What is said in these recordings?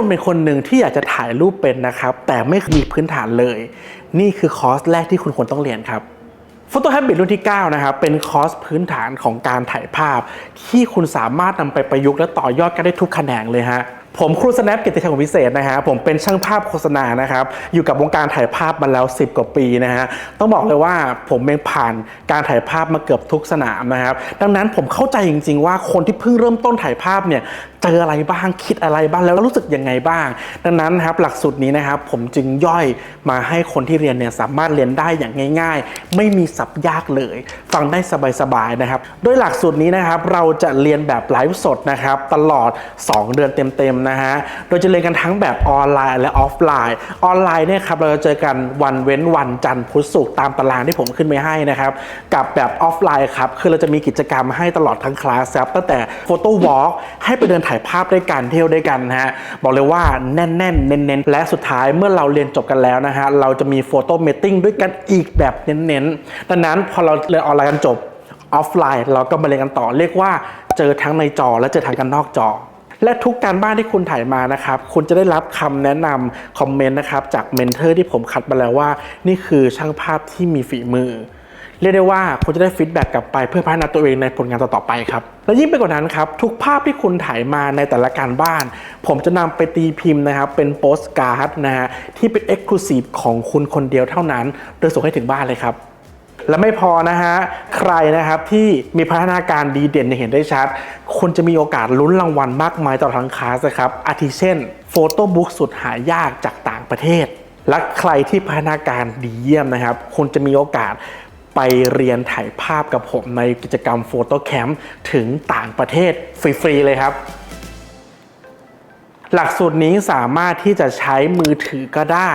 คุณเป็นคนหนึ่งที่อยากจะถ่ายรูปเป็นนะครับ แต่ไม่มีพื้นฐานเลย นี่คือคอร์สแรกที่คุณควรต้องเรียนครับ Photo Habit รุ่นที่ 9 นะครับ เป็นคอร์สพื้นฐานของการถ่ายภาพ ที่คุณสามารถนำไปประยุกต์และต่อยอดกันได้ทุกแขนงเลยฮะ ผมครูสแนปกิตติชังพิเศษนะฮะผมเป็นช่างภาพโฆษณานะครับอยู่กับวงการถ่ายภาพมาแล้ว 10 กว่าปีนะฮะต้องบอกเลยว่าผมเองผ่านการถ่ายภาพมาเกือบทุกสนามนะครับดังนั้นผมเข้าใจจริง ๆ ว่าคนที่เพิ่งเริ่มต้นถ่ายภาพเนี่ยเจออะไรบ้างคิดอะไรบ้างแล้วรู้สึกยังไงบ้าง ดังนั้นนะครับหลักสูตรนี้นะครับผมจึงย่อยมาให้คนที่เรียนเนี่ยสามารถเรียนได้อย่างง่าย ๆ ไม่มีสับยากเลย ฟังได้สบายๆนะครับโดยหลักสูตรนี้นะครับเราจะเรียนแบบไลฟ์สดนะครับตลอด 2 เดือนเต็มๆนะฮะ โดยจะเรียนกันทั้งแบบออนไลน์และออฟไลน์ ออนไลน์เนี่ยครับเราจะเจอกันวันเว้นวันจันทร์พุธศุกร์ตามตารางที่ผมขึ้นไปให้นะครับ กับแบบออฟไลน์ครับ คือเราจะมีกิจกรรมให้ตลอดทั้งคลาสครับตั้งแต่โฟโต้วอล์กให้ไปเดินถ่ายภาพด้วยกันเที่ยวด้วยกันฮะ บอกเลยว่าแน่นๆเน้นๆ และสุดท้ายเมื่อเราเรียนจบกันแล้วนะฮะ เราจะมีโฟโต้เมตติ้งด้วยกันอีกแบบเน้นๆ ดังนั้นพอเราเรียนออนไลน์กันจบออฟไลน์ เราก็มาเรียนกันต่อเรียกว่าเจอทั้งในจอและเจอทั้งกันนอกจอ และทุกการบ้านที่คุณถ่ายมานะครับ คุณจะได้รับคำแนะนำคอมเมนต์นะครับจากเมนเทอร์ที่ผมคัดมาแล้วว่า นี่คือช่างภาพที่มีฝีมือเรียกได้ว่าคุณจะได้ฟีดแบ็กกลับไปเพื่อพัฒนาตัวเองในผลงานต่อๆไปครับ และยิ่งไปกว่านั้นครับ ทุกภาพที่คุณถ่ายมาในแต่ละการบ้าน ผมจะนำไปตีพิมพ์นะครับ เป็นโปสการ์ดนะฮะที่เป็นเอ็กซ์คลูซีฟของคุณคนเดียวเท่านั้น โดยส่งให้ถึงบ้านเลยครับ และไม่พอนะฮะ ใครนะครับที่มีพัฒนาการดีเด่นเห็นได้ชัดคุณจะมีโอกาสลุ้นรางวัลมากมายต่อทั้งคลาสนะครับอาทิเช่นโฟโต้บุ๊กสุดหายากจากต่างประเทศ และใครที่พัฒนาการดีเยี่ยมนะครับ คุณจะมีโอกาสไปเรียนถ่ายภาพกับผมในกิจกรรมโฟโต้แคมป์ถึงต่างประเทศฟรี ๆ เลยครับ หลักสูตรนี้สามารถที่จะใช้มือถือก็ได้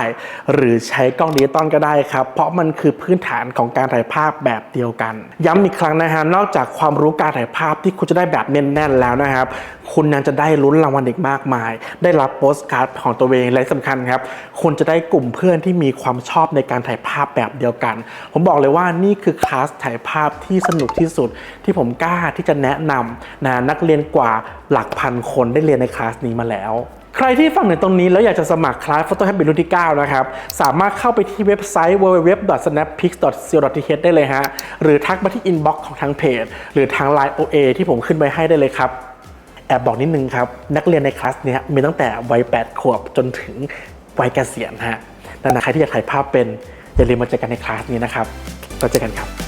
หรือใช้กล้องดิจิตอลก็ได้ครับ เพราะมันคือพื้นฐานของการถ่ายภาพแบบเดียวกัน ย้ำอีกครั้งนะฮะนอกจากความรู้การถ่ายภาพที่คุณจะได้แบบแน่นๆแล้วนะครับ คุณยังจะได้ลุ้นรางวัลอีกมากมาย ได้รับโปสการ์ดของตัวเองและสำคัญครับ คุณจะได้กลุ่มเพื่อนที่มีความชอบในการถ่ายภาพแบบเดียวกัน ผมบอกเลยว่านี่คือคลาสถ่ายภาพที่สนุกที่สุด ที่ผมกล้าที่จะแนะนำนะนักเรียนกว่าหลักพันคนได้เรียนในคลาสนี้มาแล้วใครที่ฟังในตรงนี้แล้วอยากจะสมัครคลาส Photo Habit รุ่นที่ 9 นะครับ สามารถเข้าไปที่เว็บไซต์ www.snappix.co.th ได้เลยฮะ หรือทักมาที่ inbox ของทางเพจ หรือทาง Line OA ที่ผมขึ้นไว้ให้ได้เลยครับ แอบบอกนิดนึงครับ นักเรียนในคลาสเนี้ยมีตั้งแต่วัย 8 ขวบจนถึงวัยเกษียณฮะดังนั้นใครที่อยากถ่ายภาพเป็นอย่าลืมมาเจอกันในคลาสนี้นะครับแล้วเจอกันครับ